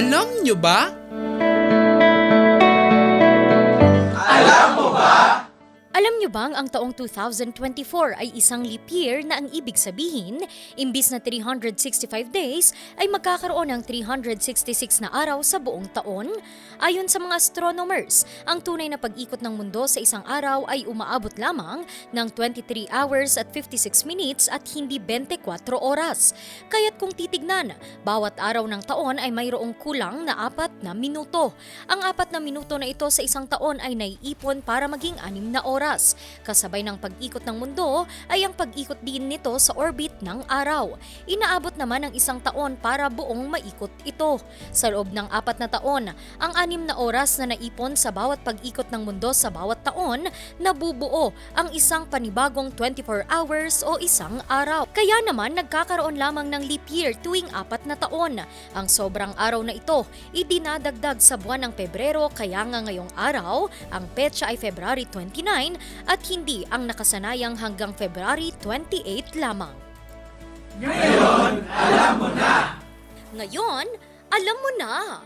Alam nyo ba? Alam niyo bang ang taong 2024 ay isang leap year na ang ibig sabihin, imbis na 365 days, ay magkakaroon ng 366 na araw sa buong taon? Ayon sa mga astronomers, ang tunay na pag-ikot ng mundo sa isang araw ay umaabot lamang ng 23 hours at 56 minutes at hindi 24 oras. Kaya't kung titignan, bawat araw ng taon ay mayroong kulang na apat na minuto. Ang apat na minuto na ito sa isang taon ay naiipon para maging anim na oras. Kasabay ng pag-ikot ng mundo ay ang pag-ikot din nito sa orbit ng araw. Inaabot naman ang isang taon para buong maikot ito. Sa loob ng apat na taon, ang anim na oras na naipon sa bawat pag-ikot ng mundo sa bawat taon, nabubuo ang isang panibagong 24 hours o isang araw. Kaya naman nagkakaroon lamang ng leap year tuwing apat na taon. Ang sobrang araw na ito, idinadagdag sa buwan ng Pebrero kaya nga ngayong araw, ang petsa ay February 29 at hindi ang nakasanayang hanggang February 28 lamang. Ngayon, alam mo na! Ngayon, alam mo na!